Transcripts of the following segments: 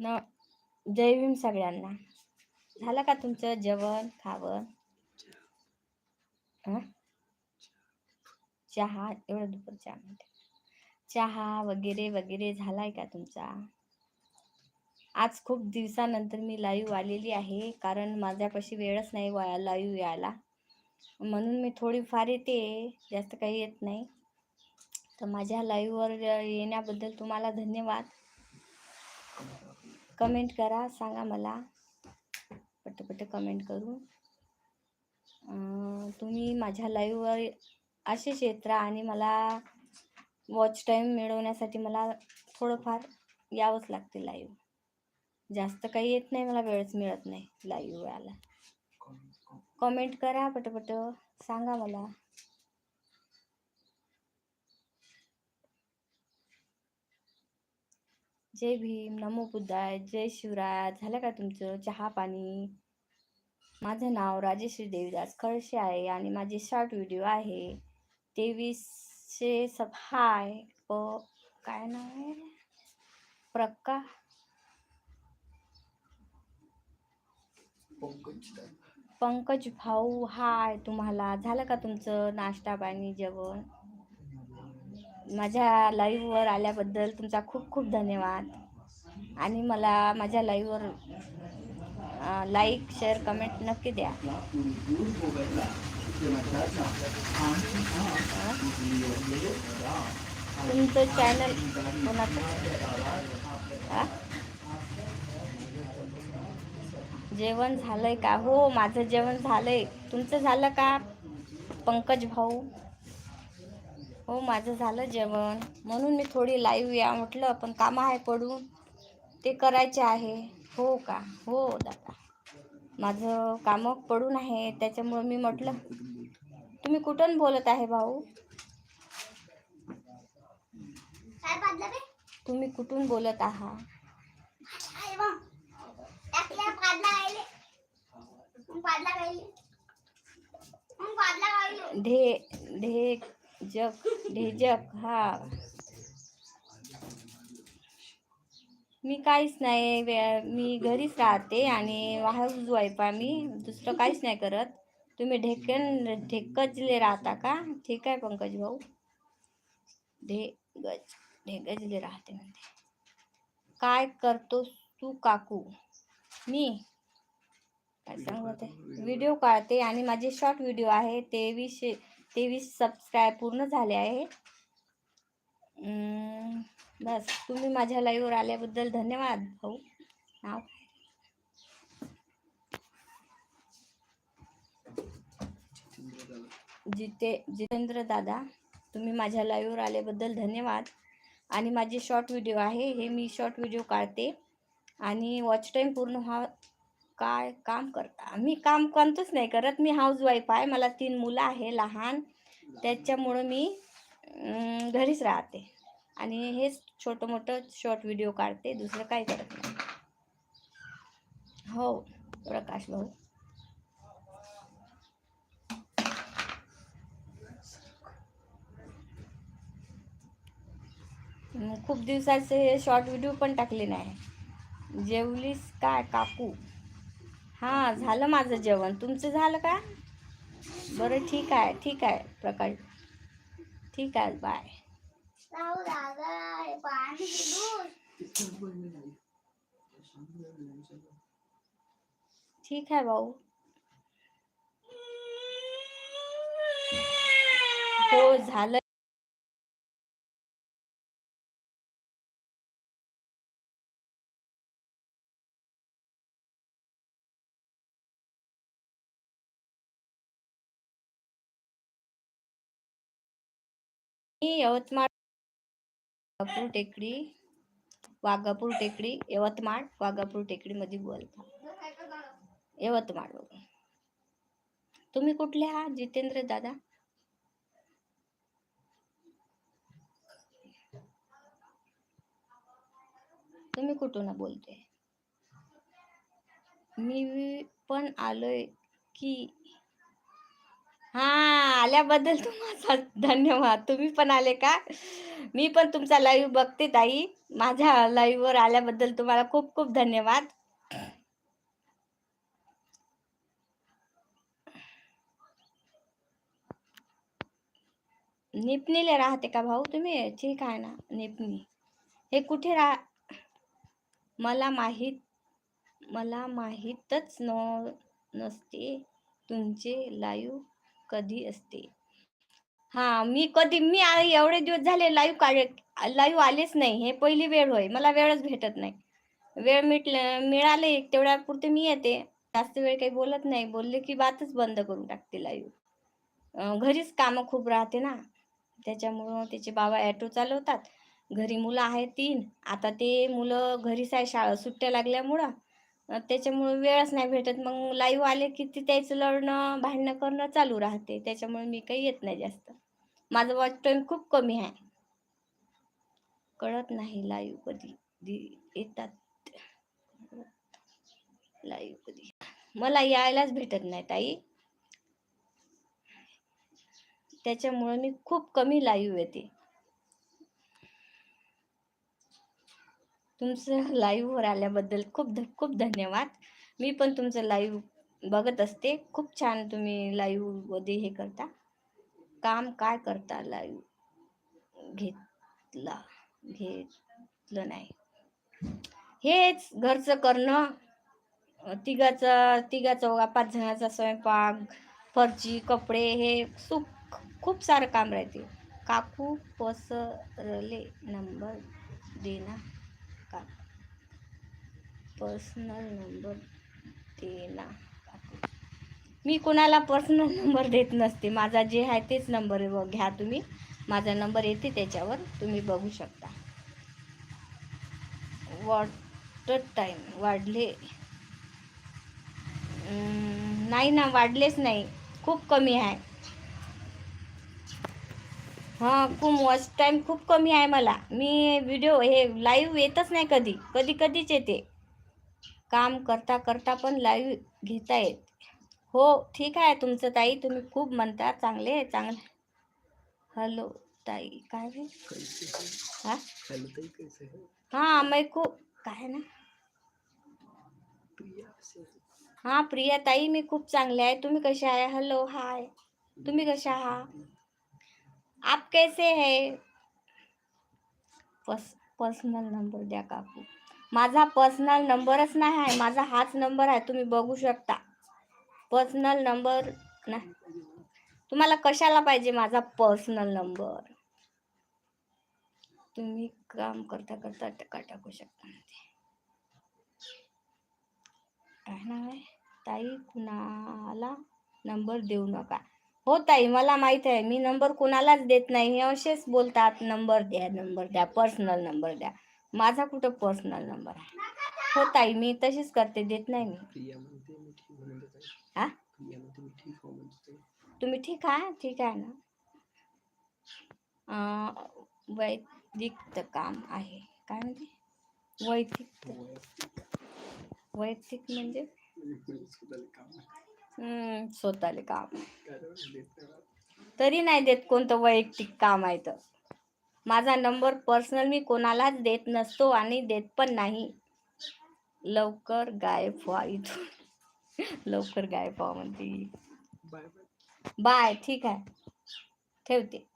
न जय भीम सगळ्यांना. झालं का तुमचं जेवण खावण चहा एवढं दुपार चहा म्हणते. चहा वगैरे वगैरे झालाय का तुमचा? आज खूप दिवसानंतर मी लाईव्ह आलेली आहे कारण माझ्यापाशी वेळच नाही वा लाईव्ह यायला. म्हणून मी थोडीफार येते जास्त काही येत नाही. तर माझ्या लाईव्हवर येण्याबद्दल तुम्हाला धन्यवाद. कमेंट करा सांगा मला. पटपट कमेंट करू. तुम्ही माझ्या लाईव्हवर असेच येत राहा आणि मला वॉच टाईम मिळवण्यासाठी मला थोडंफार यावंच लागते लाईव्ह जास्त काही येत नाही मला वेळच मिळत नाही लाईव्ह यायला कमेंट करा पटपट सांगा मला. जय भीम नमो बुद्धाय जय शिवराय. झालं का तुमचं चहा पाणी? माझं नाव राजेश्री देवीदास खळशे आहे आणि माझे शॉर्ट व्हिडिओ आहे. तेवीसशे सब हाय प काय नाव आहे? प्रका पंकज भाऊ हाय तुम्हाला. झालं का तुमचं नाश्ता पाणी जेवण? माझ्या लाईव्हवर आल्याबद्दल तुमचा खूप खूप धन्यवाद. आणि मला माझ्या लाईव्हवर लाईक शेअर कमेंट नक्की द्या. तुमचं चॅनल कोणाचं? जेवण झालंय का? हो माझं जेवण झालंय. तुमचं झालं का पंकज भाऊ? हो माझं झालं जेवण. म्हणून मी थोडी लाईव्ह या म्हटलं पण कामं आहे पडून. ते करायचे आहे. हो का? हो दादा. माझं कामं पडून आहे. त्याच्यामुळं मी म्हटलं तुम्ही कुठून बोलत आहे भाऊ? तुम्ही कुठून बोलत आहात. ढे ढे जग ढेजक हा. मी काहीच नाही मी घरीच राहते आणि वाईफ आहे मी दुसरं काहीच नाही करत. तुम्ही ढेकन ढेकजले राहता का? ठीक आहे पंकज भाऊ. ढेगज ढेगजले राहते म्हणते. काय करतो तू काकू? मी? काय सांगत व्हिडिओ काढते आणि माझे शॉर्ट व्हिडिओ आहे तेवीसशे तेवीस सबस्क्राईब पूर्ण झाले आहे. बस तुम्ही माझ्या लाईव्हवर आल्याबद्दल धन्यवाद भाऊ. नाव जिते जितेंद्र दादा तुम्ही माझ्या लाईव्हवर आल्याबद्दल धन्यवाद. आणि माझे शॉर्ट व्हिडिओ आहे हे मी शॉर्ट व्हिडिओ काढते. आणि वॉच टाईम पूर्ण व्हा काय काम करता? मी काम कोणतंच नाही करत. मी हाऊस वाईफ आहे. मला तीन मुलं आहे लहान. त्याच्यामुळं मी घरीच राहते. आणि हेच छोटं मोठं शॉर्ट व्हिडिओ काढते. दुसरं काय करत नाही. हो प्रकाश भाऊ. खूप दिवसाचे हे शॉर्ट व्हिडिओ पण टाकले नाही. जेवलीस काय काकू? हां झालं माझं जेवण. तुमचं झालं का? बरं ठीक आहे ठीक आहे प्रकाश. ठीक आहे बाय. ठीक आहे भाऊ. हो झालं. यवतमाळ वाघापूर टेकडी वाघापूर टेकडी यवतमाळ वाघापूर टेकडीमध्ये बोलता. यवतमाळ तुम्ही कुठले आहात जितेंद्र दादा? तुम्ही कुठून बोलते? मी पण आलोय की हा आल्याबद्दल तुम्हाला धन्यवाद. तुम्ही पण आले का? मी पण तुमचा लाईव्ह बघते ताई. माझ्या लाईव्हवर आल्याबद्दल तुम्हाला खूप खूप धन्यवाद. निपणीला राहते का भाऊ तुम्ही? ठीक आहे ना निपणी हे कुठे राह मला माहीत मला माहीतच न नसते तुमचे लाईव्ह कधी असते? हा मी कधी मी एवढे दिवस झाले लाईव्ह काढले लाईव्ह आलेच नाही. हे पहिली वेळ होय. मला वेळच भेटत नाही. वेळ मिटले मिळाले तेवढ्या पुरते मी येते. जास्त वेळ काही बोलत नाही. बोलले की बातच बंद करून टाकते लाईव्ह घरीच कामं खूप राहते ना. त्याच्यामुळं त्याचे बाबा ॲटो चालवतात. घरी मुलं आहेत तीन. आता ते मुलं घरीच आहे शाळा सुट्ट्या लागल्यामुळं. त्याच्यामुळे वेळच नाही भेटत. मग लाईव्ह आले की ते त्याचं लढणं भांडणं करणं चालू राहते. त्याच्यामुळे मी काही येत नाही जास्त. माझं वॉच टाईम खूप कमी आहे. कळत नाही लाईव्ह कधी येतात. लाईव्ह कधी. मला यायलाच भेटत नाही ताई. त्याच्यामुळे मी खूप कमी लाईव्ह येते. तुमचं लाईव्हवर आल्याबद्दल खूप ध खूप धन्यवाद. मी पण तुमचं लाईव्ह बघत असते. खूप छान तुम्ही लाईव्हमध्ये हे करता. काम काय करता लाईव्ह घेतला घेतलं नाही. हेच घरचं करणं. तिघाचं तिघाचा तिघाचा पाच जणाचा स्वयंपाक फरची कपडे हे सुख खूप सारं काम राहते. काकू पसरले नंबर देना पर्सनल नंबर देना. मी कोणाला पर्सनल नंबर देत नसते. माझा जे आहे तेच नंबर घ्या तुम्ही. माझा नंबर येते त्याच्यावर. तुम्ही बघू शकता. वॉटर टाईम वाढले. नाही ना वाढलेच नाही. खूप कमी आहे. हां खूप वॉच टाईम खूप कमी आहे मला. मी व्हिडिओ हे लाईव्ह येतच नाही कधी. कधी कधीच येते. काम करता करता पण लाईव्ह घेता येत. हो ठीक आहे तुमचं ताई तुम्ही खूप म्हणता चांगले चांगले हॅलो ताई काय रे? हा? हां मै खूप काय ना? हां प्रिया ताई मी खूप चांगले आहे. तुम्ही कसे आहे? हॅलो हाय तुम्ही कसे आहात? आप कैसे है? पर्सनल नंबर द्या काकू. माझा पर्सनल नंबरच नाही आहे. माझा हाच नंबर आहे. तुम्ही बघू शकता. पर्सनल नंबर ना तुम्हाला कशाला पाहिजे माझा पर्सनल नंबर तुम्ही काम करता करता टका टाकू शकता काय नाव ताई कुणाला नंबर देऊ नका? हो ताई मला माहीत आहे. मी नंबर कुणालाच देत नाही. हे असेच बोलतात. नंबर द्या नंबर द्या. पर्सनल नंबर द्या. माझा कुठं पर्सनल नंबर आहे? हो ताई मी तशीच करते देत नाही मी. म्हणते हा म्हणते हो म्हणते. तुम्ही ठीक आहे? ठीक आहे ना? वैयक्तिक काम आहे. काय म्हणजे वैयक्तिक वैयक्तिक म्हणजे? स्वतःला काम. तरी नाही देत कोणतं वैयक्तिक काम आहे तर. माझा नंबर पर्सनल मी कोणालाच देत नसतो आणि देत पण नाही. लवकर गायब व्हा इथून. लवकर गायब व्हा म्हणते बाय ठीक आहे. ठेवते.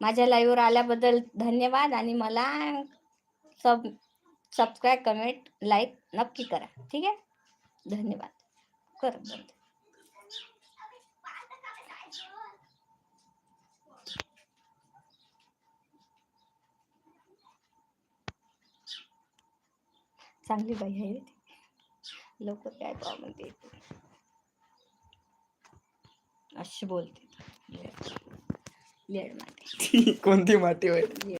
माझ्या लाईव्हवर आल्याबद्दल धन्यवाद आणि मला सब सबस्क्राईब कमेंट लाईक नक्की करा. ठीक आहे? धन्यवाद. कर बंद. चांगली बाई आहे ती. लवकर काय प्रॉब्लेम म्हणते अशी बोलते लेड माती कोणती माती होय?